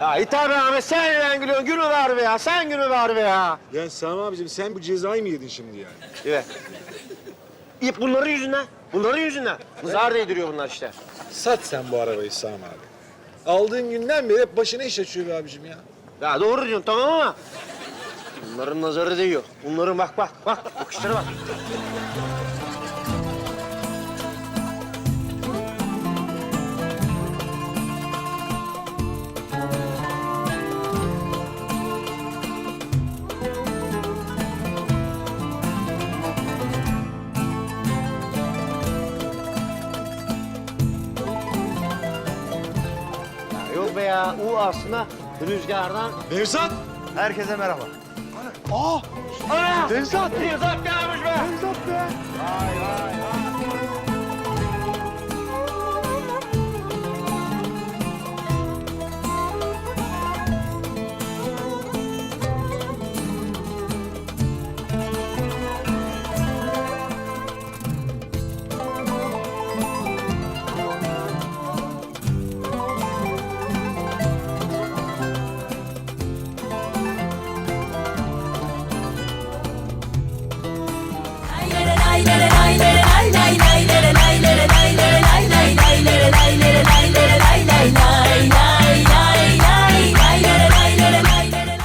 Ya be Ahmet sen neden gülüyorsun? Gülü ver be ya. Sen gülü ver be ya. Ya Sami abicim sen bu cezayı mı yedin şimdi yani? Evet. İp bunların yüzünden. Bunların yüzünden. Zar değdiriyor bunlar işte. Sat sen bu arabayı Sami abi. Aldığın günden beri hep başına iş açıyor be abicim ya. Ya doğru diyorsun tamam ama bunların nazarı değiyor. Bunların bak bak bak bakışlara bak. Ya yok be ya. U aslında rüzgardan. Nevzat! Herkese merhaba. Aa! Ana! Nevzat! Nevzat gelmiş be! Nevzat be! Vay vay.